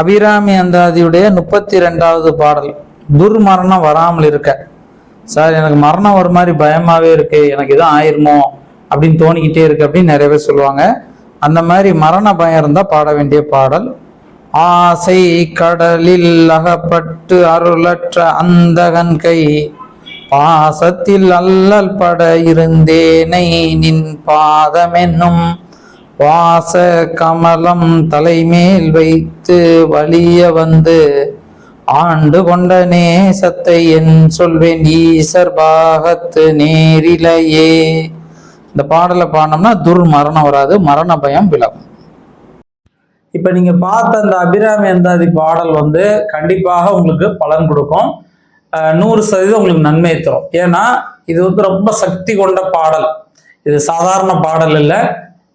அபிராமி அந்தாதியுடைய முப்பத்தி ரெண்டாவது பாடல் துர்மரணம் வராமல் இருக்க. சார் எனக்கு மரணம் ஒரு மாதிரி பயமாவே இருக்கு எனக்கு இதான் ஆயிருமோ அப்படின்னு தோணிக்கிட்டே இருக்கு அப்படின்னு நிறைய பேர் சொல்லுவாங்க. அந்த மாதிரி மரண பயம் இருந்தால் பாட வேண்டிய பாடல். ஆசை கடலில் அகப்பட்டு அருளற்ற அந்தகன் கை பாசத்தில் அல்லல் பட இருந்தேனை நின் பாதமென்னும் வாச கமலம் தலைமேல் வைத்து வலிய வந்து ஆண்டு கொண்ட நேசத்தை என் சொல்வேன் ஈசர் பாகத்து நேரிலையே. இந்த பாடலை பாடினோம்னா துர்மரணம் வராது மரண பயம் விலகும் இப்ப நீங்க பார்த்த அந்த அபிராமி அந்தாதி பாடல் வந்து கண்டிப்பாக உங்களுக்கு பலன் கொடுக்கும். நூறு சதவீதம் உங்களுக்கு நன்மை தரும். ஏன்னா இது வந்து ரொம்ப சக்தி கொண்ட பாடல். இது சாதாரண பாடல் இல்லை.